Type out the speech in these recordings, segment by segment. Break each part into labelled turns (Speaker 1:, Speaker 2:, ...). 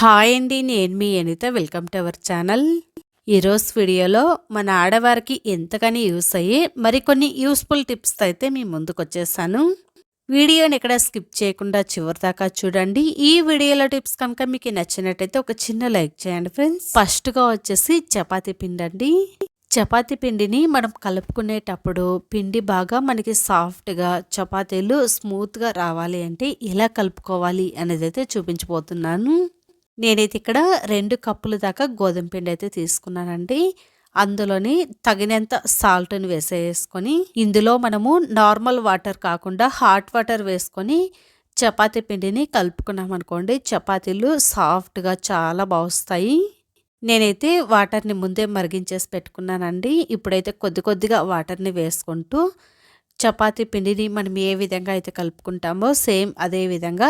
Speaker 1: Hi అండి నేను మీ Anitha. Welcome to our channel. ఈరోజు వీడియోలో మన ఆడవారికి ఎంతగానో యూస్ అయ్యే మరికొన్ని యూస్ఫుల్ టిప్స్ అయితే మీ ముందుకు వచ్చేసాను. వీడియోని ఎక్కడ స్కిప్ చేయకుండా చివరి దాకా చూడండి. ఈ వీడియోలో టిప్స్ కనుక మీకు నచ్చినట్టయితే ఒక చిన్న లైక్ చేయండి ఫ్రెండ్స్. ఫస్ట్గా వచ్చేసి చపాతీ పిండి అండి. చపాతీ పిండిని మనం కలుపుకునేటప్పుడు పిండి బాగా మనకి సాఫ్ట్గా చపాతీలు స్మూత్గా రావాలి అంటే ఎలా కలుపుకోవాలి అనేది అయితే చూపించబోతున్నాను. నేనైతే ఇక్కడ రెండు కప్పుల దాకా గోధుమ పిండి అయితే తీసుకున్నానండి. అందులోని తగినంత సాల్ట్ని వేసేసుకొని ఇందులో మనము నార్మల్ వాటర్ కాకుండా హాట్ వాటర్ వేసుకొని చపాతీ పిండిని కలుపుకున్నాం అనుకోండి చపాతీలు సాఫ్ట్గా చాలా బాగుస్తాయి. నేనైతే వాటర్ని ముందే మరిగించేసి పెట్టుకున్నానండి. ఇప్పుడైతే కొద్ది కొద్దిగా వాటర్ని వేసుకుంటూ చపాతీ పిండిని మనం ఏ విధంగా అయితే కలుపుకుంటామో సేమ్ అదే విధంగా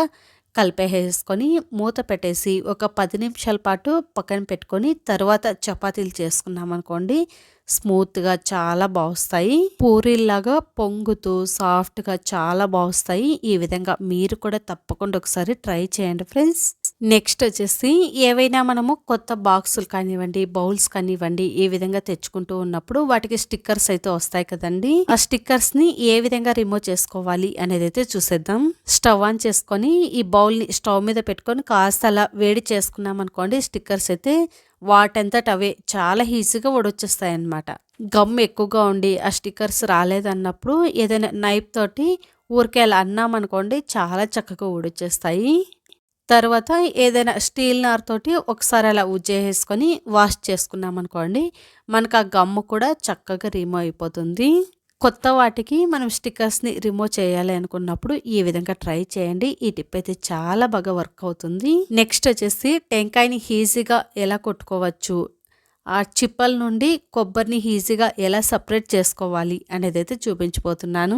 Speaker 1: కలిపేసుకొని మూత పెట్టేసి ఒక పది నిమిషాల పాటు పక్కన పెట్టుకొని తర్వాత చపాతీలు చేసుకున్నాం అనుకోండి స్మూత్గా చాలా బాగుస్తాయి. పూరీల్లాగా పొంగుతూ సాఫ్ట్గా చాలా బాగుస్తాయి. ఈ విధంగా మీరు కూడా తప్పకుండా ఒకసారి ట్రై చేయండి ఫ్రెండ్స్. నెక్స్ట్ వచ్చేసి ఏవైనా మనము కొత్త బాక్సులు కానివ్వండి బౌల్స్ కానివ్వండి ఏ విధంగా తెచ్చుకుంటూ ఉన్నప్పుడు వాటికి స్టిక్కర్స్ అయితే వస్తాయి కదండి. ఆ స్టిక్కర్స్ని ఏ విధంగా రిమూవ్ చేసుకోవాలి అనేది అయితే చూసేద్దాం. స్టవ్ ఆన్ చేసుకొని ఈ బౌల్ని స్టవ్ మీద పెట్టుకొని కాస్త అలా వేడి చేసుకున్నాం అనుకోండి స్టిక్కర్స్ అయితే వాటంతట అవే చాలా ఈజీగా ఒడొచ్చేస్తాయి అన్నమాట. గమ్ ఎక్కువగా ఉండి ఆ స్టిక్కర్స్ రాలేదన్నప్పుడు ఏదైనా నైఫ్ తోటి ఊరికే అలా అన్నామనుకోండి చాలా చక్కగా ఊడొచ్చేస్తాయి తర్వాత ఏదైనా స్టీల్ నార్ తోటి ఒకసారి అలా ఉజ్జేసుకొని వాష్ చేసుకున్నాం అనుకోండి మనకు ఆ గమ్ము కూడా చక్కగా రిమూవ్ అయిపోతుంది. కొత్త వాటికి మనం స్టిక్కర్స్ని రిమూవ్ చేయాలి అనుకున్నప్పుడు ఈ విధంగా ట్రై చేయండి. ఈ టిప్ అయితే చాలా బాగా వర్క్ అవుతుంది. నెక్స్ట్ వచ్చేసి టెంకాయని ఈజీగా ఎలా కొట్టుకోవచ్చు? ఆ చిప్పల నుండి కొబ్బరిని ఈజీగా ఎలా సపరేట్ చేసుకోవాలి అనేది అయితే చూపించిపోతున్నాను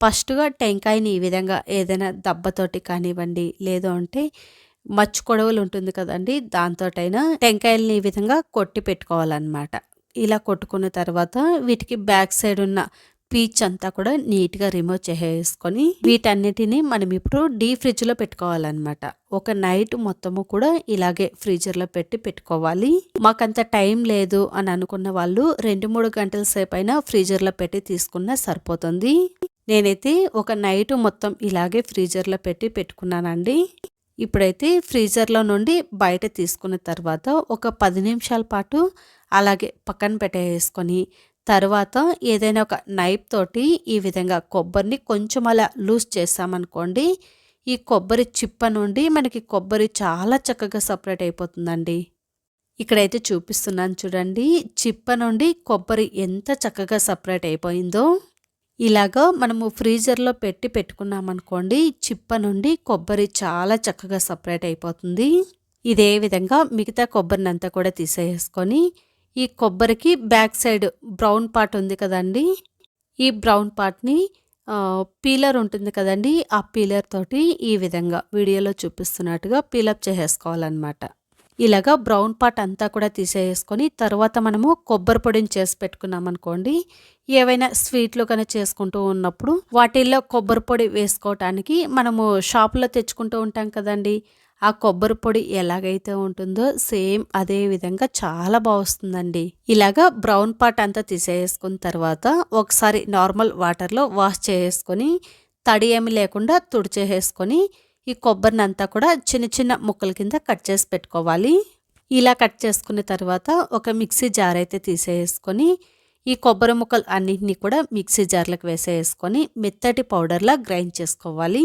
Speaker 1: ఫస్ట్గా టెంకాయని ఈ విధంగా ఏదైనా దెబ్బతోటి కానివ్వండి లేదు అంటే మచ్చు కొడవలు ఉంటుంది కదండి దాంతోటైనా టెంకాయలని ఈ విధంగా కొట్టి పెట్టుకోవాలన్నమాట. ఇలా కొట్టుకున్న తర్వాత వీటికి బ్యాక్ సైడ్ ఉన్న పీచ్ అంతా కూడా నీట్గా రిమూవ్ చేసేసుకొని వీటన్నిటిని మనం ఇప్పుడు డీ ఫ్రిడ్జ్లో పెట్టుకోవాలన్నమాట. ఒక నైట్ మొత్తము కూడా ఇలాగే ఫ్రీజర్లో పెట్టి పెట్టుకోవాలి. మాకంత టైం లేదు అని అనుకున్న వాళ్ళు రెండు మూడు గంటల సేపు అయినా ఫ్రీజర్లో పెట్టి తీసుకున్నా సరిపోతుంది. నేనైతే ఒక నైట్ మొత్తం ఇలాగే ఫ్రీజర్లో పెట్టి పెట్టుకున్నానండి. ఇప్పుడైతే ఫ్రీజర్లో నుండి బయట తీసుకున్న తర్వాత ఒక పది నిమిషాల పాటు అలాగే పక్కన పెట్టేసుకొని తర్వాత ఏదైనా ఒక నైఫ్ తోటి ఈ విధంగా కొబ్బరిని కొంచెం అలా లూజ్ చేసామనుకోండి ఈ కొబ్బరి చిప్ప నుండి మనకి కొబ్బరి చాలా చక్కగా సపరేట్ అయిపోతుందండి. ఇక్కడైతే చూపిస్తున్నాను చూడండి చిప్ప నుండి కొబ్బరి ఎంత చక్కగా సపరేట్ అయిపోయిందో. ఇలాగా మనము ఫ్రీజర్లో పెట్టి పెట్టుకున్నామనుకోండి చిప్ప నుండి కొబ్బరి చాలా చక్కగా సపరేట్ అయిపోతుంది. ఇదే విధంగా మిగతా కొబ్బరిని అంతా కూడా తీసేసుకొని ఈ కొబ్బరికి బ్యాక్ సైడ్ బ్రౌన్ పార్ట్ ఉంది కదండి ఈ బ్రౌన్ పార్ట్ని పీలర్ ఉంటుంది కదండి ఆ పీలర్ తోటి ఈ విధంగా వీడియోలో చూపిస్తున్నట్టుగా పీలప్ చేసేసుకోవాలన్నమాట. ఇలాగా బ్రౌన్ పార్ట్ అంతా కూడా తీసేసుకొని తర్వాత మనము కొబ్బరి పొడిని చేసి పెట్టుకున్నాం అనుకోండి. ఏవైనా స్వీట్లు కానీ చేసుకుంటూ ఉన్నప్పుడు వాటిల్లో కొబ్బరి పొడి వేసుకోవటానికి మనము షాపులో తెచ్చుకుంటూ ఉంటాం కదండి. ఆ కొబ్బరి పొడి ఎలాగైతే ఉంటుందో సేమ్ అదే విధంగా చాలా బాగుస్తుందండి ఇలాగా బ్రౌన్ పార్ట్ అంతా తీసేసుకున్న తర్వాత ఒకసారి నార్మల్ వాటర్లో వాష్ చేసుకొని తడి ఏమి లేకుండా తుడిచేసుకొని ఈ కొబ్బరిని అంతా కూడా చిన్న చిన్న ముక్కల కింద కట్ చేసి పెట్టుకోవాలి. ఇలా కట్ చేసుకున్న తర్వాత ఒక మిక్సీ జార్ అయితే తీసేసుకొని ఈ కొబ్బరి ముక్కలు అన్నింటినీ కూడా మిక్సీ జార్లకు వేసేసుకొని మెత్తటి పౌడర్లా గ్రైండ్ చేసుకోవాలి.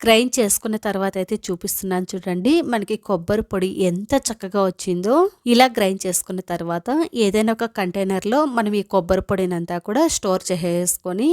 Speaker 1: గ్రైండ్ చేసుకున్న తర్వాత అయితే చూపిస్తున్నాను చూడండి మనకి కొబ్బరి పొడి ఎంత చక్కగా వచ్చిందో. ఇలా గ్రైండ్ చేసుకున్న తర్వాత ఏదైనా ఒక కంటైనర్లో మనం ఈ కొబ్బరి పొడినంతా కూడా స్టోర్ చేసేసుకొని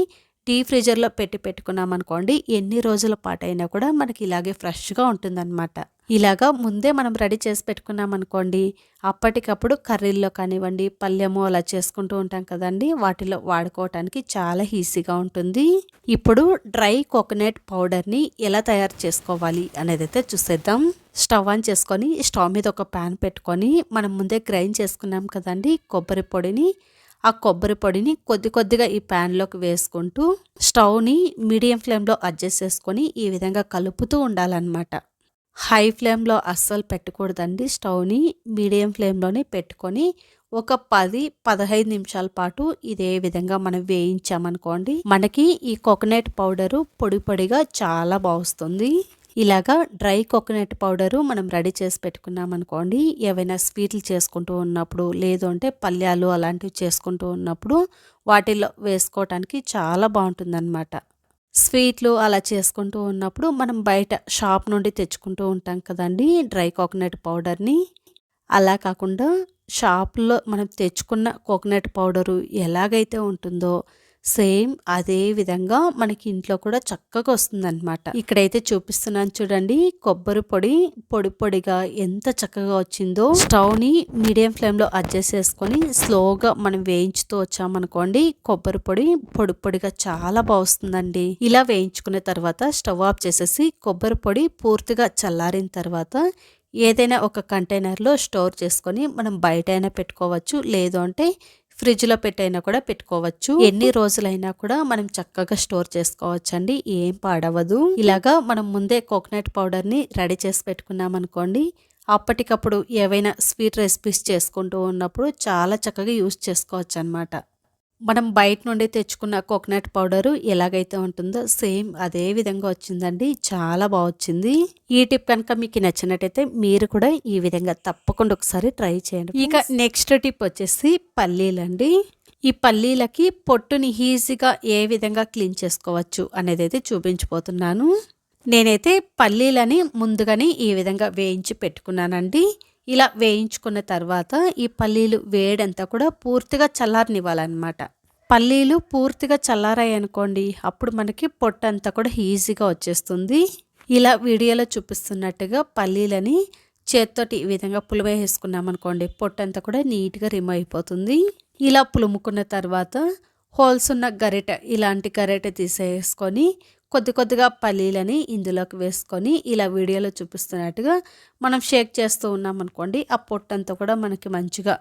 Speaker 1: డీ ఫ్రీజర్లో పెట్టి పెట్టుకున్నాం అనుకోండి ఎన్ని రోజుల పాటైనా కూడా మనకి ఇలాగే ఫ్రెష్గా ఉంటుందన్నమాట. ఇలాగా ముందే మనం రెడీ చేసి పెట్టుకున్నాం అనుకోండి అప్పటికప్పుడు కర్రీల్లో కానివ్వండి పల్లెము అలా చేసుకుంటూ ఉంటాం కదండి వాటిలో వాడుకోవటానికి చాలా ఈజీగా ఉంటుంది. ఇప్పుడు డ్రై కోకోనట్ పౌడర్ని ఎలా తయారు చేసుకోవాలి అనేది అయితే చూసేద్దాం. స్టవ్ ఆన్ చేసుకొని స్టవ్ మీద ఒక ప్యాన్ పెట్టుకొని మనం ముందే గ్రైండ్ చేసుకున్నాం కదండి కొబ్బరి పొడిని ఆ కొబ్బరి పొడిని కొద్ది కొద్దిగా ఈ ప్యాన్లోకి వేసుకుంటూ స్టవ్ని మీడియం ఫ్లేమ్లో అడ్జస్ట్ చేసుకొని ఈ విధంగా కలుపుతూ ఉండాలన్నమాట. హై ఫ్లేమ్లో అస్సలు పెట్టకూడదండి. స్టవ్ని మీడియం ఫ్లేమ్లోనే పెట్టుకొని ఒక పది పదహైదు నిమిషాల పాటు ఇదే విధంగా మనం వేయించామనుకోండి మనకి ఈ కోకోనట్ పౌడరు పొడి పొడిగా చాలా బాగుస్తుంది. ఇలాగా డ్రై కోకోనట్ పౌడరు మనం రెడీ చేసి పెట్టుకున్నాం అనుకోండి ఏవైనా స్వీట్లు చేసుకుంటూ ఉన్నప్పుడు లేదు అంటే పల్యాలు అలాంటివి చేసుకుంటూ ఉన్నప్పుడు వాటిల్లో వేసుకోవటానికి చాలా బాగుంటుందన్నమాట. స్వీట్లు అలా చేసుకుంటూ ఉన్నప్పుడు మనం బయట షాప్ నుండి తెచ్చుకుంటూ ఉంటాం కదండి డ్రై కోకోనట్ పౌడర్ని. అలా కాకుండా షాప్లో మనం తెచ్చుకున్న కోకోనట్ పౌడరు ఎలాగైతే ఉంటుందో సేమ్ అదే విధంగా మనకి ఇంట్లో కూడా చక్కగా వస్తుందన్నమాట. ఇక్కడైతే చూపిస్తున్నాను చూడండి కొబ్బరి పొడి పొడి పొడిగా ఎంత చక్కగా వచ్చిందో. స్టవ్ని మీడియం ఫ్లేమ్లో అడ్జస్ట్ చేసుకొని స్లోగా మనం వేయించుతూ వచ్చామనుకోండి కొబ్బరి పొడి పొడి పొడిగా చాలా బాగుస్తుందండి ఇలా వేయించుకున్న తర్వాత స్టవ్ ఆఫ్ చేసేసి కొబ్బరి పొడి పూర్తిగా చల్లారిన తర్వాత ఏదైనా ఒక కంటైనర్లో స్టోర్ చేసుకొని మనం బయట అయినా పెట్టుకోవచ్చు. లేదు అంటే ఫ్రిడ్జ్లో పెట్టైనా కూడా పెట్టుకోవచ్చు. ఎన్ని రోజులైనా కూడా మనం చక్కగా స్టోర్ చేసుకోవచ్చు అండి ఏం పాడవదు. ఇలాగా మనం ముందే కోకోనట్ పౌడర్ని రెడీ చేసి పెట్టుకున్నాం అనుకోండి అప్పటికప్పుడు ఏవైనా స్వీట్ రెసిపీస్ చేసుకుంటూ ఉన్నప్పుడు చాలా చక్కగా యూస్ చేసుకోవచ్చు అనమాట మనం బయట నుండి తెచ్చుకున్న కోకోనట్ పౌడరు ఎలాగైతే ఉంటుందో సేమ్ అదే విధంగా వచ్చిందండి. చాలా బాగా వచ్చింది. ఈ టిప్ కనుక మీకు నచ్చినట్టయితే మీరు కూడా ఈ విధంగా తప్పకుండా ఒకసారి ట్రై చేయండి ఇక నెక్స్ట్ టిప్ వచ్చేసి పల్లీలండి. ఈ పల్లీలకి పొట్టుని ఈజీగా ఏ విధంగా క్లీన్ చేసుకోవచ్చు అనేది అయితే చూపించిపోతున్నాను నేనైతే పల్లీలని ముందుగానే ఈ విధంగా వేయించి పెట్టుకున్నానండి. ఇలా వేయించుకున్న తర్వాత ఈ పల్లీలు వేడంతా కూడా పూర్తిగా చల్లారనివ్వాలన్నమాట. పల్లీలు పూర్తిగా చల్లారాయి అనుకోండి అప్పుడు మనకి పొట్టంతా కూడా ఈజీగా వచ్చేస్తుంది. ఇలా వీడియోలో చూపిస్తున్నట్టుగా పల్లీలని చేత్తోటి ఈ విధంగా పులివేసుకున్నామనుకోండి పొట్టంతా కూడా నీట్గా రిమూవ్ అయిపోతుంది. ఇలా పులుముకున్న తర్వాత హోల్స్ ఉన్న గరిటె ఇలాంటి గరిటె తీసేసుకొని కొద్ది కొద్దిగా పల్లీలని ఇందులోకి వేసుకొని ఇలా వీడియోలో చూపిస్తున్నట్టుగా మనం షేక్ చేస్తూ ఉన్నాం అనుకోండి ఆ పొట్టంతా కూడా మనకి మంచిగా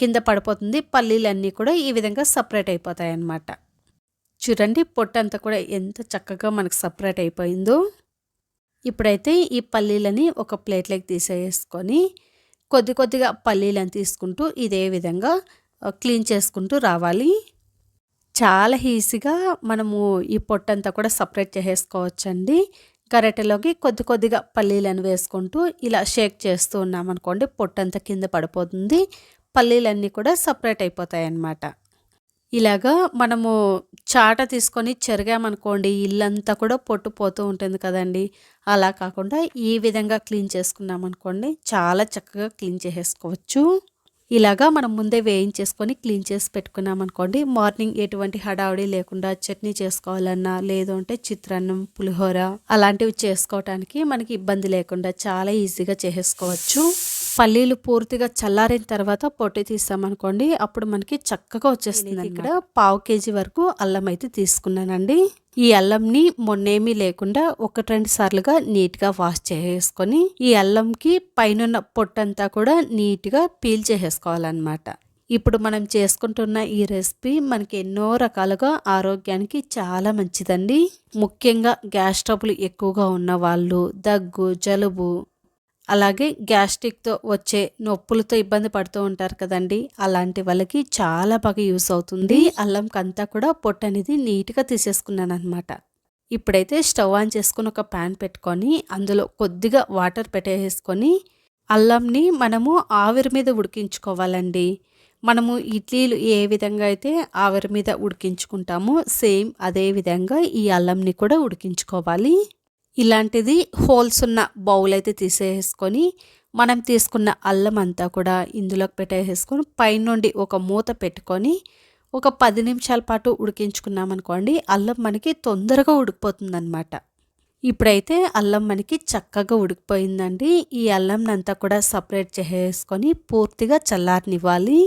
Speaker 1: కింద పడిపోతుంది. పల్లీలన్నీ కూడా ఈ విధంగా సపరేట్ అయిపోతాయి అన్నమాట చూడండి పొట్టంతా కూడా ఎంత చక్కగా మనకు సపరేట్ అయిపోయిందో. ఇప్పుడైతే ఈ పల్లీలని ఒక ప్లేట్లోకి తీసేసుకొని కొద్ది కొద్దిగా పల్లీలను తీసుకుంటూ ఇదే విధంగా క్లీన్ చేసుకుంటూ రావాలి. చాలా ఈజీగా మనము ఈ పొట్టంతా కూడా సపరేట్ చేసేసుకోవచ్చండి. గరెటలోకి కొద్ది కొద్దిగా పల్లీలను వేసుకుంటూ ఇలా షేక్ చేస్తూ ఉన్నామనుకోండి పొట్టంతా కింద పడిపోతుంది. పల్లీలన్నీ కూడా సపరేట్ అయిపోతాయి అన్నమాట ఇలాగా మనము చాట తీసుకొని చెరిగామనుకోండి ఇల్లంతా కూడా పొట్టు పోతూ ఉంటుంది కదండి. అలా కాకుండా ఈ విధంగా క్లీన్ చేసుకున్నామనుకోండి చాలా చక్కగా క్లీన్ చేసేసుకోవచ్చు. ఇలాగా మనం ముందే వేయించేసుకొని క్లీన్ చేసి పెట్టుకున్నాం అనుకోండి మార్నింగ్ ఎటువంటి హడావుడి లేకుండా చట్నీ చేసుకోవాలన్నా లేదు అంటే చిత్రాన్నం పులిహోర అలాంటివి చేసుకోవటానికి మనకి ఇబ్బంది లేకుండా చాలా ఈజీగా చేసుకోవచ్చు పల్లీలు పూర్తిగా చల్లారిన తర్వాత పొట్టి తీసామనుకోండి అప్పుడు మనకి చక్కగా వచ్చేస్తుంది ఇక్కడ పావు కేజీ వరకు అల్లం అయితే తీసుకున్నానండి. ఈ అల్లంని మొన్నేమీ లేకుండా ఒకటి రెండు సార్లుగా నీట్గా వాష్ చేసుకొని ఈ అల్లంకి పైన పొట్టంతా కూడా నీట్గా పీల్ చేసేసుకోవాలన్నమాట. ఇప్పుడు మనం చేసుకుంటున్న ఈ రెసిపీ మనకి ఎన్నో రకాలుగా ఆరోగ్యానికి చాలా మంచిదండి. ముఖ్యంగా గ్యాస్ ట్రబుల్ ఎక్కువగా ఉన్న వాళ్ళు దగ్గు జలుబు అలాగే గ్యాస్ట్రిక్తో వచ్చే నొప్పులతో ఇబ్బంది పడుతూ ఉంటారు కదండి అలాంటి వాళ్ళకి చాలా బాగా యూస్ అవుతుంది. అల్లంకంతా కూడా పొట్టు అనేది నీట్గా తీసేసుకున్నాను అనమాట ఇప్పుడైతే స్టవ్ ఆన్ చేసుకుని ఒక ప్యాన్ పెట్టుకొని అందులో కొద్దిగా వాటర్ పెట్టేసుకొని అల్లంని మనము ఆవిరి మీద ఉడికించుకోవాలండి. మనము ఇడ్లీలు ఏ విధంగా అయితే ఆవిరి మీద ఉడికించుకుంటామో సేమ్ అదే విధంగా ఈ అల్లంని కూడా ఉడికించుకోవాలి. ఇలాంటిది హోల్స్ ఉన్న బౌల్ అయితే తీసేసుకొని మనం తీసుకున్న అల్లం అంతా కూడా ఇందులోకి పెట్టేసుకొని పైనుండి ఒక మూత పెట్టుకొని ఒక పది నిమిషాల పాటు ఉడికించుకున్నామనుకోండి అల్లం మనకి తొందరగా ఉడికిపోతుందన్నమాట. ఇప్పుడైతే అల్లం మనకి చక్కగా ఉడికిపోయిందండి. ఈ అల్లం అంతా కూడా సపరేట్ చేసేసుకొని పూర్తిగా చల్లారనివ్వాలి.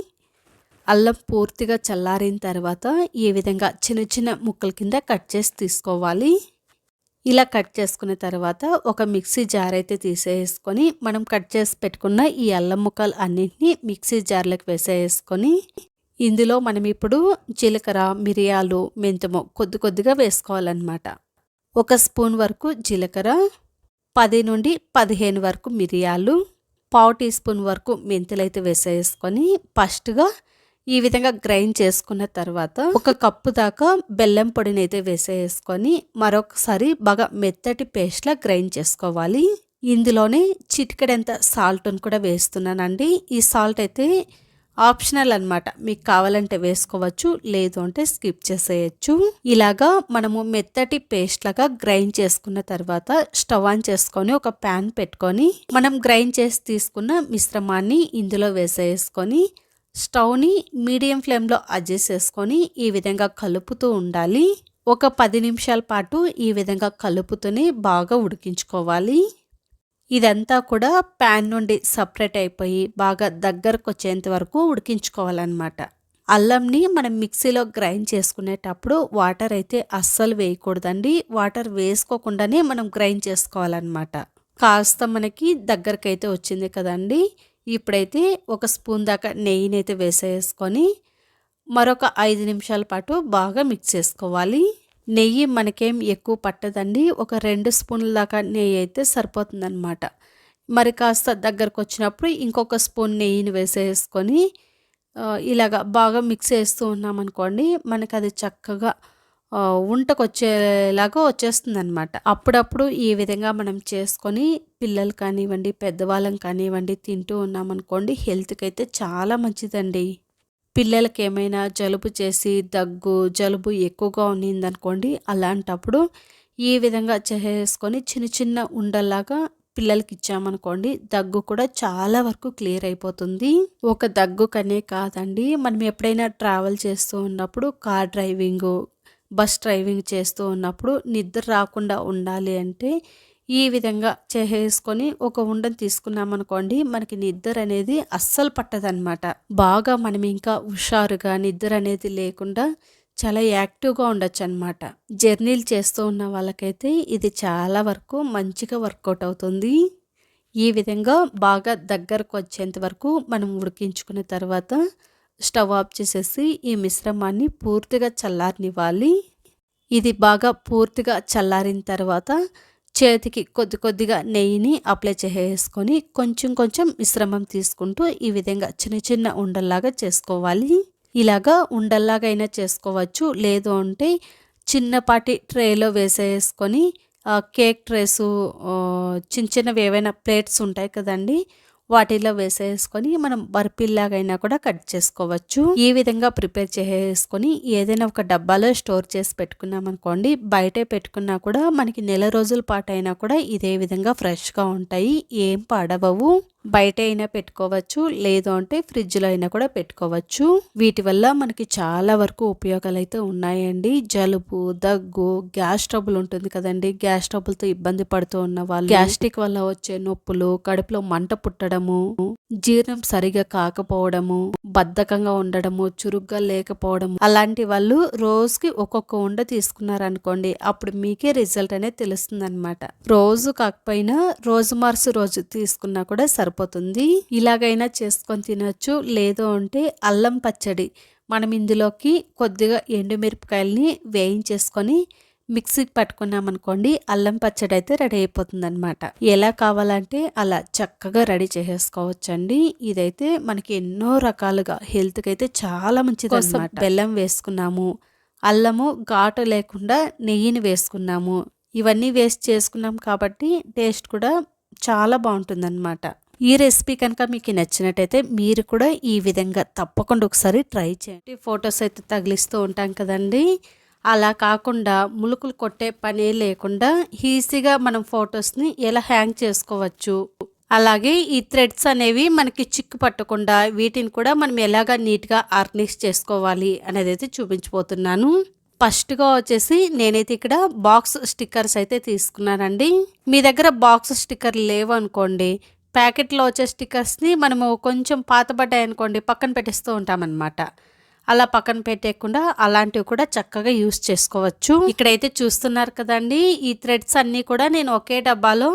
Speaker 1: అల్లం పూర్తిగా చల్లారిన తర్వాత ఈ విధంగా చిన్న చిన్న ముక్కల కింద కట్ చేసి తీసుకోవాలి. ఇలా కట్ చేసుకున్న తర్వాత ఒక మిక్సీ జార్ అయితే తీసేసుకొని మనం కట్ చేసి పెట్టుకున్న ఈ అల్లం ముక్కలు అన్నింటినీ మిక్సీ జార్లోకి వేసేసుకొని ఇందులో మనం ఇప్పుడు జీలకర్ర మిరియాలు మెంతము కొద్ది కొద్దిగా వేసుకోవాలన్నమాట. ఒక స్పూన్ వరకు జీలకర్ర పది నుండి పదిహేను వరకు మిరియాలు పావు టీ స్పూన్ వరకు మెంతులు అయితే వేసేసుకొని ఫస్ట్గా ఈ విధంగా గ్రైండ్ చేసుకున్న తర్వాత ఒక కప్పు దాకా బెల్లం పొడిని అయితే వేసేసుకొని మరొకసారి బాగా మెత్తటి పేస్ట్లా గ్రైండ్ చేసుకోవాలి. ఇందులోనే చిటికెడంత సాల్ట్ని కూడా వేస్తున్నానండి. ఈ సాల్ట్ అయితే ఆప్షనల్ అనమాట మీకు కావాలంటే వేసుకోవచ్చు లేదు అంటే స్కిప్ చేసేయచ్చు. ఇలాగా మనము మెత్తటి పేస్ట్ లాగా గ్రైండ్ చేసుకున్న తర్వాత స్టవ్ ఆన్ చేసుకొని ఒక ప్యాన్ పెట్టుకొని మనం గ్రైండ్ చేసి తీసుకున్న మిశ్రమాన్ని ఇందులో వేసేసుకొని స్టవ్ని మీడియం ఫ్లేమ్లో అడ్జస్ట్ చేసుకొని ఈ విధంగా కలుపుతూ ఉండాలి. ఒక పది నిమిషాల పాటు ఈ విధంగా కలుపుతూనే బాగా ఉడికించుకోవాలి. ఇదంతా కూడా ప్యాన్ నుండి సపరేట్ అయిపోయి బాగా దగ్గరకు వచ్చేంత వరకు ఉడికించుకోవాలన్నమాట. అల్లంని మనం మిక్సీలో గ్రైండ్ చేసుకునేటప్పుడు వాటర్ అయితే అస్సలు వేయకూడదండి. వాటర్ వేసుకోకుండానే మనం గ్రైండ్ చేసుకోవాలన్నమాట. కాస్త మనకి దగ్గరకైతే వచ్చింది కదండి. ఇప్పుడైతే ఒక స్పూన్ దాకా నెయ్యిని అయితే వేసేసుకొని మరొక ఐదు నిమిషాల పాటు బాగా మిక్స్ చేసుకోవాలి. నెయ్యి మనకేం ఎక్కువ పట్టదండి. ఒక రెండు స్పూన్ల దాకా నెయ్యి అయితే సరిపోతుందన్నమాట. మరి కాస్త దగ్గరకు వచ్చినప్పుడు ఇంకొక స్పూన్ నెయ్యిని వేసేసుకొని ఇలాగ బాగా మిక్స్ చేస్తూ ఉన్నామనుకోండి మనకి అది చక్కగా ఉంటకొచ్చేలాగా వచ్చేస్తుంది అనమాట అప్పుడప్పుడు ఈ విధంగా మనం చేసుకొని పిల్లలు కానివ్వండి పెద్దవాళ్ళం కానివ్వండి తింటూ ఉన్నామనుకోండి హెల్త్కి అయితే చాలా మంచిదండి. పిల్లలకి ఏమైనా జలుబు చేసి దగ్గు జలుబు ఎక్కువగా ఉన్నిందనుకోండి అలాంటప్పుడు ఈ విధంగా చేసుకొని చిన్న చిన్న ఉండల్లాగా పిల్లలకి ఇచ్చామనుకోండి దగ్గు కూడా చాలా వరకు క్లియర్ అయిపోతుంది. ఒక దగ్గు కనే కాదండి మనం ఎప్పుడైనా ట్రావెల్ చేస్తూ ఉన్నప్పుడు కార్ డ్రైవింగ్ బస్ డ్రైవింగ్ చేస్తూ ఉన్నప్పుడు నిద్ర రాకుండా ఉండాలి అంటే ఈ విధంగా చేసేసుకొని ఒక ఉండని తీసుకున్నామనుకోండి మనకి నిద్ర అనేది అస్సలు పట్టదనమాట బాగా మనం ఇంకా హుషారుగా నిద్ర అనేది లేకుండా చాలా యాక్టివ్గా ఉండొచ్చు అనమాట జర్నీలు చేస్తూ ఉన్న వాళ్ళకైతే ఇది చాలా వరకు మంచిగా వర్కౌట్ అవుతుంది. ఈ విధంగా బాగా దగ్గరకు వచ్చేంత వరకు మనం ఉడికించుకున్న తర్వాత స్టవ్ ఆఫ్ చేసేసి ఈ మిశ్రమాన్ని పూర్తిగా చల్లారనివ్వాలి. ఇది బాగా పూర్తిగా చల్లారిన తర్వాత చేతికి కొద్ది కొద్దిగా నెయ్యిని అప్లై చేసుకొని కొంచెం కొంచెం మిశ్రమం తీసుకుంటూ ఈ విధంగా చిన్న చిన్న ఉండల్లాగా చేసుకోవాలి. ఇలాగా ఉండల్లాగా అయినా చేసుకోవచ్చు. లేదు అంటే చిన్నపాటి ట్రేలో వేసేసుకొని కేక్ ట్రేసు చిన్న చిన్నవి ఏవైనా ప్లేట్స్ ఉంటాయి కదండి వాటిలో వేసేసుకొని మనం బర్ఫీల్లాగైనా కూడా కట్ చేసుకోవచ్చు. ఈ విధంగా ప్రిపేర్ చేసేసుకొని ఏదైనా ఒక డబ్బాలో స్టోర్ చేసి పెట్టుకున్నాం అనుకోండి బయటే పెట్టుకున్నా కూడా మనకి నెల రోజుల పాటు అయినా కూడా ఇదే విధంగా ఫ్రెష్గా ఉంటాయి. ఏం పాడవవు. బయట అయినా పెట్టుకోవచ్చు లేదు అంటే ఫ్రిడ్జ్లో అయినా కూడా పెట్టుకోవచ్చు. వీటి వల్ల మనకి చాలా వరకు ఉపయోగాలు అయితే ఉన్నాయండి. జలుబు దగ్గు గ్యాస్ ట్రబుల్ ఉంటుంది కదండి. గ్యాస్ ట్రబుల్తో ఇబ్బంది పడుతూ ఉన్న వాళ్ళు గ్యాస్ట్రిక్ వల్ల వచ్చే నొప్పులు కడుపులో మంట పుట్టడము జీర్ణం సరిగా కాకపోవడము బద్ధకంగా ఉండడము చురుగ్గా లేకపోవడము అలాంటి వాళ్ళు రోజుకి ఒక్కొక్క ఉండ తీసుకున్నారనుకోండి అప్పుడు మీకే రిజల్ట్ అనేది తెలుస్తుంది అనమాట రోజు కాకపోయినా రోజు మార్సు రోజు తీసుకున్నా కూడా సరిపోతుంది. సరిపోతుంది. ఇలాగైనా చేసుకొని తినొచ్చు. లేదు అంటే అల్లం పచ్చడి. మనం ఇందులోకి కొద్దిగా ఎండుమిరపకాయలని వేయించేసుకొని మిక్సీకి పట్టుకున్నామనుకోండి అల్లం పచ్చడి అయితే రెడీ అయిపోతుంది అనమాట ఎలా కావాలంటే అలా చక్కగా రెడీ చేసేసుకోవచ్చండి. ఇదైతే మనకి ఎన్నో రకాలుగా హెల్త్కి అయితే చాలా మంచిది అనమాట బెల్లం వేసుకున్నాము. అల్లము ఘాటు లేకుండా నెయ్యిని వేసుకున్నాము. ఇవన్నీ వేస్ట్ చేసుకున్నాం కాబట్టి టేస్ట్ కూడా చాలా బాగుంటుందన్నమాట. ఈ రెసిపీ కనుక మీకు నచ్చినట్టయితే మీరు కూడా ఈ విధంగా తప్పకుండా ఒకసారి ట్రై చేయండి. ఫొటోస్ అయితే తగిలిస్తూ ఉంటాం కదండి. అలా కాకుండా ములుకులు కొట్టే పనే లేకుండా ఈజీగా మనం ఫొటోస్ని ఎలా హ్యాంగ్ చేసుకోవచ్చు? అలాగే ఈ థ్రెడ్స్ అనేవి మనకి చిక్కు పట్టకుండా వీటిని కూడా మనం ఎలాగా నీట్గా ఆర్గనైజ్ చేసుకోవాలి అనేది అయితే చూపించబోతున్నాను. ఫస్ట్గా వచ్చేసి నేనైతే ఇక్కడ బాక్స్ స్టిక్కర్స్ అయితే తీసుకున్నానండి. మీ దగ్గర బాక్స్ స్టిక్కర్ లేవనుకోండి ప్యాకెట్లో వచ్చే స్టిక్కర్స్ని మనము కొంచెం పాతబడ్డాయి అనుకోండి పక్కన పెట్టేస్తూ ఉంటామన్నమాట. అలా పక్కన పెట్టేయకుండా అలాంటివి కూడా చక్కగా యూస్ చేసుకోవచ్చు. ఇక్కడైతే చూస్తున్నారు కదండి ఈ థ్రెడ్స్ అన్నీ కూడా నేను ఒకే డబ్బాలో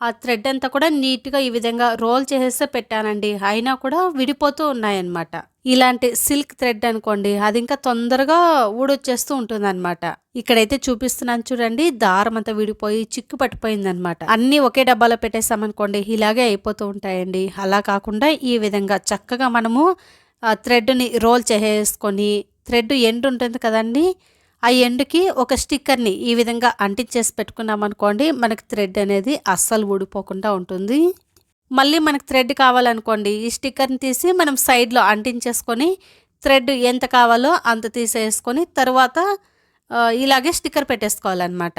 Speaker 1: ఆ థ్రెడ్ అంతా కూడా నీట్గా ఈ విధంగా రోల్ చేసేస్తే పెట్టానండి. అయినా కూడా విడిపోతూ ఉన్నాయన్నమాట. ఇలాంటి సిల్క్ థ్రెడ్ అనుకోండి అది ఇంకా తొందరగా ఊడొచ్చేస్తూ ఉంటుంది అనమాట ఇక్కడైతే చూపిస్తున్నాను చూడండి దారం అంతా విడిపోయి చిక్కు పట్టిపోయింది అనమాట అన్ని ఒకే డబ్బాలో పెట్టేసామనుకోండి ఇలాగే అయిపోతూ ఉంటాయండి. అలా కాకుండా ఈ విధంగా చక్కగా మనము థ్రెడ్ని రోల్ చేసేసుకొని థ్రెడ్ ఎండ్ ఉంటుంది కదండి ఆ ఎండుకి ఒక స్టిక్కర్ని ఈ విధంగా అంటించేసి పెట్టుకున్నాం అనుకోండి మనకి థ్రెడ్ అనేది అస్సలు ఊడిపోకుండా ఉంటుంది. మళ్ళీ మనకు థ్రెడ్ కావాలనుకోండి ఈ స్టిక్కర్ని తీసి మనం సైడ్లో అంటించేసుకొని థ్రెడ్ ఎంత కావాలో అంత తీసేసుకొని తర్వాత ఇలాగే స్టిక్కర్ పెట్టేసుకోవాలన్నమాట.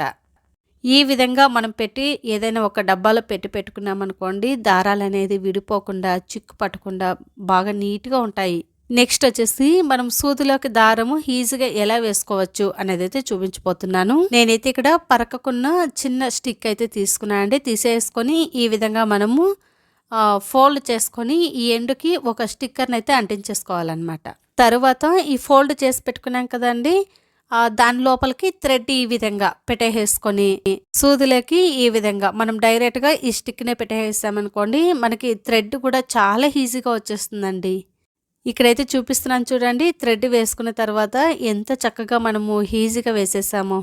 Speaker 1: ఈ విధంగా మనం పెట్టి ఏదైనా ఒక డబ్బాలో పెట్టి పెట్టుకున్నామనుకోండి దారాలు అనేది విడిపోకుండా చిక్కు పట్టకుండా బాగా నీట్గా ఉంటాయి. నెక్స్ట్ వచ్చేసి మనం సూదిలోకి దారము ఈజీగా ఎలా వేసుకోవచ్చు అనేది అయితే చూపించబోతున్నాను. నేనైతే ఇక్కడ పరకకున్న చిన్న స్టిక్ అయితే తీసుకున్నాను అండి. తీసేసుకొని ఈ విధంగా మనము ఫోల్డ్ చేసుకొని ఈ ఎండుకి ఒక స్టిక్కర్ని అయితే అంటించేసుకోవాలన్నమాట. తరువాత ఈ ఫోల్డ్ చేసి పెట్టుకున్నాం కదండి దాని లోపలికి థ్రెడ్ ఈ విధంగా పెట్టేసుకొని సూదులకి ఈ విధంగా మనం డైరెక్ట్గా ఈ స్టిక్నే పెట్టేసామనుకోండి మనకి థ్రెడ్ కూడా చాలా ఈజీగా వచ్చేస్తుందండి. ఇక్కడైతే చూపిస్తున్నాను చూడండి. థ్రెడ్ వేసుకున్న తర్వాత ఎంత చక్కగా మనము ఈజీగా వేసేసామో.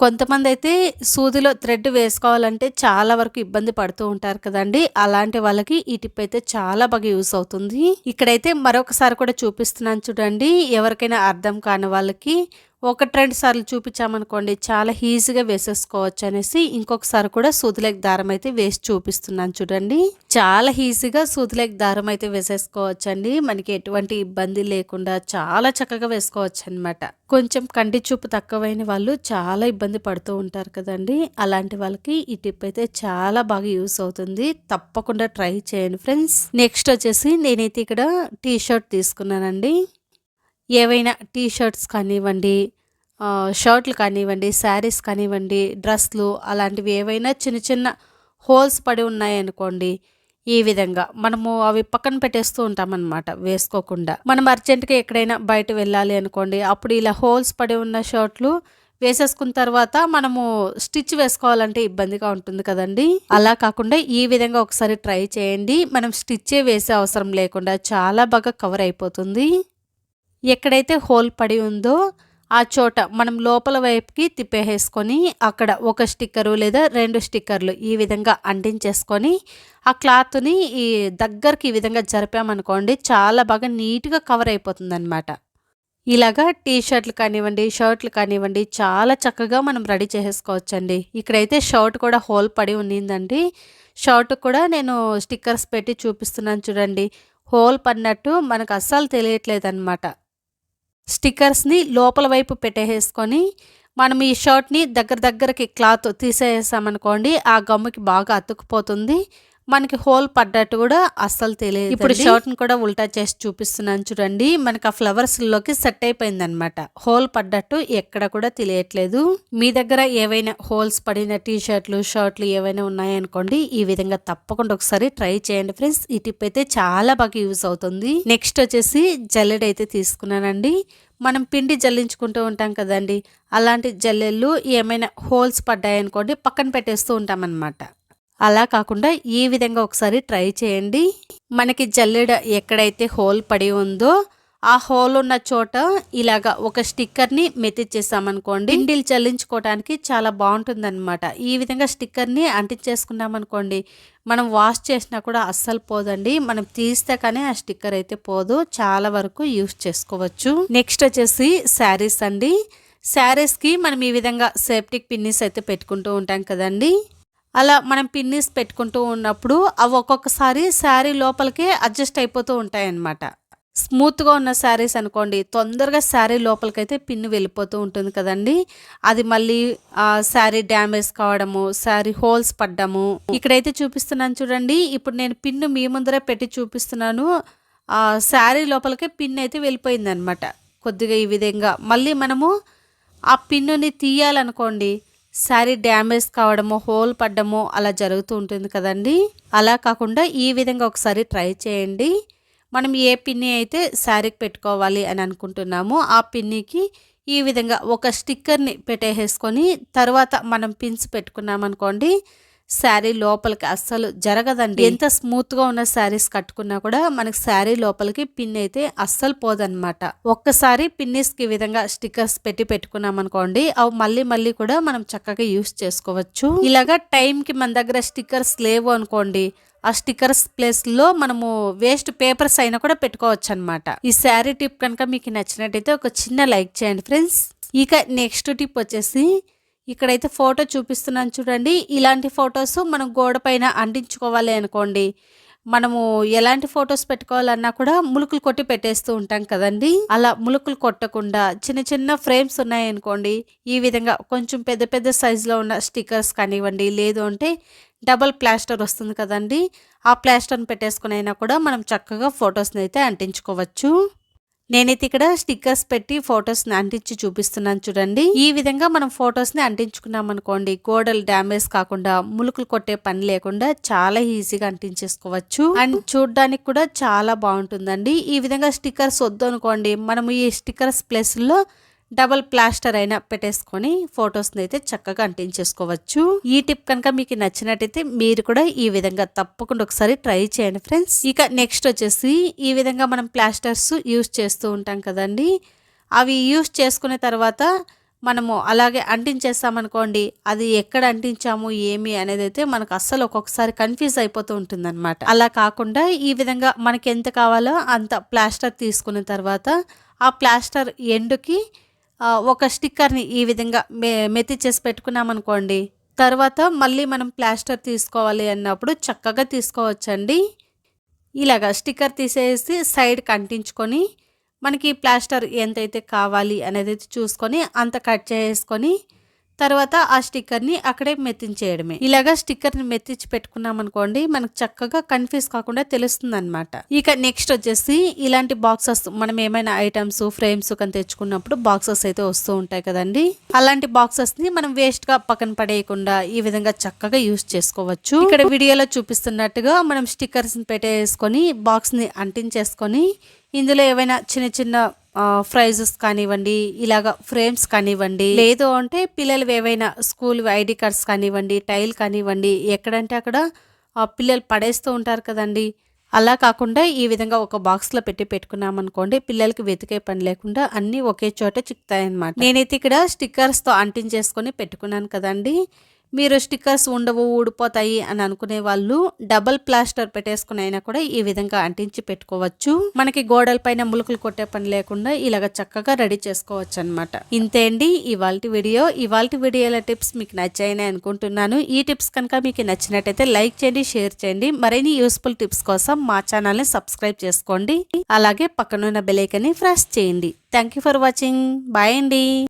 Speaker 1: కొంతమంది అయితే సూదిలో థ్రెడ్ వేసుకోవాలంటే చాలా వరకు ఇబ్బంది పడుతూ ఉంటారు కదండి. అలాంటి వాళ్ళకి ఈ టిప్ అయితే చాలా బాగా యూస్ అవుతుంది. ఇక్కడైతే మరొకసారి కూడా చూపిస్తున్నాను చూడండి. ఎవరికైనా అర్థం కాని వాళ్ళకి ఒకటి రెండు సార్లు చూపించామనుకోండి చాలా ఈజీగా వేసేసుకోవచ్చు అనేసి ఇంకొకసారి కూడా సూదులేక దారం అయితే వేసి చూపిస్తున్నాను చూడండి. చాలా ఈజీగా సూదులేక దారం అయితే వేసేసుకోవచ్చు అండి మనకి ఎటువంటి ఇబ్బంది లేకుండా చాలా చక్కగా వేసుకోవచ్చు అనమాట కొంచెం కంటి చూపు తక్కువైన వాళ్ళు చాలా ఇబ్బంది పడుతూ ఉంటారు కదండి. అలాంటి వాళ్ళకి ఈ టిప్ అయితే చాలా బాగా యూస్ అవుతుంది. తప్పకుండా ట్రై చేయండి ఫ్రెండ్స్. నెక్స్ట్ వచ్చేసి నేనైతే ఇక్కడ టీ షర్ట్ తీసుకున్నానండి. ఏవైనా టీ షర్ట్స్ కానివ్వండి షర్ట్లు కానివ్వండి శారీస్ కానివ్వండి డ్రెస్లు అలాంటివి ఏవైనా చిన్న చిన్న హోల్స్ పడి ఉన్నాయనుకోండి ఈ విధంగా మనము అవి పక్కన పెట్టేస్తూ ఉంటామన్నమాట వేసుకోకుండా. మనం అర్జెంటుగా ఎక్కడైనా బయట వెళ్ళాలి అనుకోండి అప్పుడు ఇలా హోల్స్ పడి ఉన్న షర్ట్లు వేసేసుకున్న తర్వాత మనము స్టిచ్ వేసుకోవాలంటే ఇబ్బందిగా ఉంటుంది కదండి. అలా కాకుండా ఈ విధంగా ఒకసారి ట్రై చేయండి. మనం స్టిచ్చే వేసే అవసరం లేకుండా చాలా బాగా కవర్ అయిపోతుంది. ఎక్కడైతే హోల్ పడి ఉందో ఆ చోట మనం లోపల వైపుకి తిప్పేసుకొని అక్కడ ఒక స్టిక్కరు లేదా రెండు స్టిక్కర్లు ఈ విధంగా అంటించేసుకొని ఆ క్లాత్ని ఈ దగ్గరికి ఈ విధంగా జరిపామనుకోండి చాలా బాగా నీట్గా కవర్ అయిపోతుందన్నమాట. ఇలాగా టీ షర్ట్లు కానివ్వండి షర్ట్లు కానివ్వండి చాలా చక్కగా మనం రెడీ చేసేసుకోవచ్చండి. ఇక్కడైతే షర్ట్ కూడా హోల్ పడి ఉన్నిందండి షర్ట్ కూడా నేను స్టిక్కర్స్ పెట్టి చూపిస్తున్నాను చూడండి. హోల్ పడినట్టు మనకు అస్సలు తెలియట్లేదు అనమాట స్టిక్కర్స్ని లోపల వైపు పెట్టేసుకొని మనం ఈ షర్ట్ని దగ్గర దగ్గరకి క్లాత్ తీసేసామనుకోండి ఆ గమ్ముకి బాగా అతుక్కుపోతుంది. మనకి హోల్ పడ్డట్టు కూడా అస్సలు తెలియదు ఇప్పుడు షర్ట్ని కూడా ఉల్టా చేసి చూపిస్తున్నాను చూడండి. మనకి ఆ ఫ్లవర్స్లోకి సెట్ అయిపోయింది అనమాట హోల్ పడ్డట్టు ఎక్కడ కూడా తెలియట్లేదు. మీ దగ్గర ఏవైనా హోల్స్ పడిన టీ షర్ట్లు షర్ట్లు ఏవైనా ఉన్నాయనుకోండి ఈ విధంగా తప్పకుండా ఒకసారి ట్రై చేయండి ఫ్రెండ్స్. ఈ టిప్ అయితే చాలా బాగా యూస్ అవుతుంది. నెక్స్ట్ వచ్చేసి జల్లెడ్ అయితే తీసుకున్నానండి. మనం పిండి జల్లించుకుంటూ ఉంటాం కదండి అలాంటి జల్లెళ్ళు ఏమైనా హోల్స్ పడ్డాయనుకోండి పక్కన పెట్టేస్తూ ఉంటాం అనమాట అలా కాకుండా ఈ విధంగా ఒకసారి ట్రై చేయండి. మనకి జల్లెడ ఎక్కడైతే హోల్ పడి ఉందో ఆ హోల్ ఉన్న చోట ఇలాగా ఒక స్టిక్కర్ని మెతిచ్చేసామనుకోండి ఇండిల్ చల్లించుకోవడానికి చాలా బాగుంటుందన్నమాట. ఈ విధంగా స్టిక్కర్ని అంటించేసుకున్నామనుకోండి మనం వాష్ చేసినా కూడా అస్సలు పోదండి. మనం తీస్తే కానీ ఆ స్టిక్కర్ అయితే పోదు. చాలా వరకు యూస్ చేసుకోవచ్చు. నెక్స్ట్ వచ్చేసి శారీస్ అండి. శారీస్కి మనం ఈ విధంగా సేఫ్టిక్ పిన్నిస్ అయితే పెట్టుకుంటూ ఉంటాం కదండి. అలా మనం పిన్నీస్ పెట్టుకుంటూ ఉన్నప్పుడు అవి ఒక్కొక్కసారి శారీ లోపలికే అడ్జస్ట్ అయిపోతూ ఉంటాయన్నమాట. స్మూత్గా ఉన్న శారీస్ అనుకోండి తొందరగా శారీ లోపలికైతే పిన్ను వెళ్ళిపోతూ ఉంటుంది కదండి. అది మళ్ళీ శారీ డ్యామేజ్ కావడము శారీ హోల్స్ పడ్డము. ఇక్కడైతే చూపిస్తున్నాను చూడండి ఇప్పుడు నేను పిన్ను మీ ముందరే పెట్టి చూపిస్తున్నాను. శారీ లోపలికే పిన్ అయితే వెళ్ళిపోయింది అనమాట కొద్దిగా ఈ విధంగా. మళ్ళీ మనము ఆ పిన్నుని తీయాలనుకోండి శారీ డ్యామేజ్ కావడము హోల్ పడ్డము అలా జరుగుతూ ఉంటుంది కదండి. అలా కాకుండా ఈ విధంగా ఒకసారి ట్రై చేయండి. మనం ఏ పిన్ని అయితే శారీకి పెట్టుకోవాలి అని అనుకుంటున్నామో ఆ పిన్నికి ఈ విధంగా ఒక స్టిక్కర్ని పెట్టేసుకొని తర్వాత మనం పిన్స్ పెట్టుకున్నామనుకోండి శారీ లోపలికి అస్సలు జరగదండి. ఎంత స్మూత్గా ఉన్న శారీస్ కట్టుకున్నా కూడా మనకి శారీ లోపలికి పిన్ అయితే అస్సలు పోదన్నమాట. ఒక్కసారి పిన్నిస్కి ఈ విధంగా స్టిక్కర్స్ పెట్టి పెట్టుకున్నాం అనుకోండి అవి మళ్ళీ మళ్ళీ కూడా మనం చక్కగా యూస్ చేసుకోవచ్చు. ఇలాగా టైం కి మన దగ్గర స్టిక్కర్స్ లేవు అనుకోండి ఆ స్టిక్కర్స్ ప్లేస్లో మనము వేస్ట్ పేపర్స్ అయినా కూడా పెట్టుకోవచ్చు అనమాట ఈ శారీ టిప్ కనుక మీకు నచ్చినట్టయితే ఒక చిన్న లైక్ చేయండి ఫ్రెండ్స్. ఇక నెక్స్ట్ టిప్ వచ్చేసి ఇక్కడైతే ఫోటో చూపిస్తున్నాను చూడండి. ఇలాంటి ఫొటోస్ మనం గోడ పైన అంటించుకోవాలి అనుకోండి. మనము ఎలాంటి ఫొటోస్ పెట్టుకోవాలన్నా కూడా ములుకులు కొట్టి పెట్టేస్తూ ఉంటాం కదండి. అలా ములుకులు కొట్టకుండా చిన్న చిన్న ఫ్రేమ్స్ ఉన్నాయనుకోండి. ఈ విధంగా కొంచెం పెద్ద పెద్ద సైజులో ఉన్న స్టిక్కర్స్ కానివ్వండి లేదు అంటే డబల్ ప్లాస్టర్ వస్తుంది కదండి. ఆ ప్లాస్టర్ని పెట్టేసుకుని అయినా కూడా మనం చక్కగా ఫొటోస్ని అయితే అంటించుకోవచ్చు. నేనైతే ఇక్కడ స్టిక్కర్స్ పెట్టి ఫొటోస్ని అంటించి చూపిస్తున్నాను చూడండి. ఈ విధంగా మనం ఫొటోస్ని అంటించుకున్నాం అనుకోండి గోడలు డ్యామేజ్ కాకుండా ములుకులు కొట్టే పని లేకుండా చాలా ఈజీగా అంటించేసుకోవచ్చు. అండ్ చూడడానికి కూడా చాలా బాగుంటుందండి. ఈ విధంగా స్టిక్కర్స్ వద్దు అనుకోండి మనం ఈ స్టిక్కర్స్ ప్లేస్లో డబల్ ప్లాస్టర్ అయినా పెట్టేసుకొని ఫొటోస్ని అయితే చక్కగా అంటించేసుకోవచ్చు. ఈ టిప్ కనుక మీకు నచ్చినట్టయితే మీరు కూడా ఈ విధంగా తప్పకుండా ఒకసారి ట్రై చేయండి ఫ్రెండ్స్. ఇక నెక్స్ట్ వచ్చేసి ఈ విధంగా మనం ప్లాస్టర్స్ యూస్ చేస్తూ ఉంటాం కదండి. అవి యూస్ చేసుకున్న తర్వాత మనము అలాగే అంటించేస్తామనుకోండి అది ఎక్కడ అంటించాము ఏమి అనేది అయితే మనకు అస్సలు ఒక్కొక్కసారి కన్ఫ్యూజ్ అయిపోతూ ఉంటుంది అలా కాకుండా ఈ విధంగా మనకి ఎంత కావాలో అంత ప్లాస్టర్ తీసుకున్న తర్వాత ఆ ప్లాస్టర్ ఎండుకి ఒక స్టిక్కర్ని ఈ విధంగా మె మెత్తి చేసి పెట్టుకున్నామనుకోండి తర్వాత మళ్ళీ మనం ప్లాస్టర్ తీసుకోవాలి అన్నప్పుడు చక్కగా తీసుకోవచ్చండి. ఇలాగా స్టిక్కర్ తీసేసి సైడ్కి అంటించుకొని మనకి ప్లాస్టర్ ఎంతైతే కావాలి అనేది చూసుకొని అంత కట్ చేసుకొని తర్వాత ఆ స్టిక్కర్ని అక్కడే మెత్తించేయడమే. ఇలాగా స్టిక్కర్ని మెత్తించి పెట్టుకున్నాం అనుకోండి మనకు చక్కగా కన్ఫ్యూజ్ కాకుండా తెలుస్తుంది అనమాట ఇక నెక్స్ట్ వచ్చేసి ఇలాంటి బాక్సెస్ మనం ఏమైనా ఐటమ్స్ ఫ్రేమ్స్ కానీ తెచ్చుకున్నప్పుడు బాక్సెస్ అయితే వస్తూ ఉంటాయి కదండి. అలాంటి బాక్సెస్ని మనం వేస్ట్గా పక్కన పడేయకుండా ఈ విధంగా చక్కగా యూస్ చేసుకోవచ్చు. ఇక్కడ వీడియోలో చూపిస్తున్నట్టుగా మనం స్టిక్కర్స్ పెట్టేసుకొని బాక్స్ని అంటించేసుకొని ఇందులో ఏవైనా చిన్న చిన్న ప్రైజెస్ కానివ్వండి ఇలాగ ఫ్రేమ్స్ కానివ్వండి లేదు అంటే పిల్లలు ఏవైనా స్కూల్ ఐడి కార్డ్స్ కానివ్వండి టైల్ కానివ్వండి ఎక్కడంటే అక్కడ పిల్లలు పడేస్తూ ఉంటారు కదండి. అలా కాకుండా ఈ విధంగా ఒక బాక్స్లో పెట్టి పెట్టుకున్నాం అనుకోండి పిల్లలకి వెతికే పని లేకుండా అన్నీ ఒకే చోట చిక్కుతాయన్నమాట. నేనైతే ఇక్కడ స్టిక్కర్స్తో అంటించేసుకొని పెట్టుకున్నాను కదండి. మీరు స్టిక్కర్స్ ఉండవు ఊడిపోతాయి అని అనుకునే వాళ్ళు డబల్ ప్లాస్టర్ పెట్టేసుకుని అయినా కూడా ఈ విధంగా అంటించి పెట్టుకోవచ్చు. మనకి గోడల పైన ములుకులు కొట్టే పని లేకుండా ఇలాగ చక్కగా రెడీ చేసుకోవచ్చు అనమాట ఇంతే అండి ఇవాళ వీడియో. ఇవాళ వీడియోల టిప్స్ మీకు నచ్చాయని అనుకుంటున్నాను. ఈ టిప్స్ కనుక మీకు నచ్చినట్టయితే లైక్ చేయండి షేర్ చేయండి. మరిన్ని యూస్ఫుల్ టిప్స్ కోసం మా ఛానల్ని సబ్స్క్రైబ్ చేసుకోండి. అలాగే పక్కనున్న బెలైకన్ని ప్రెస్ చేయండి. Thank for watching. బాయ్ అండి.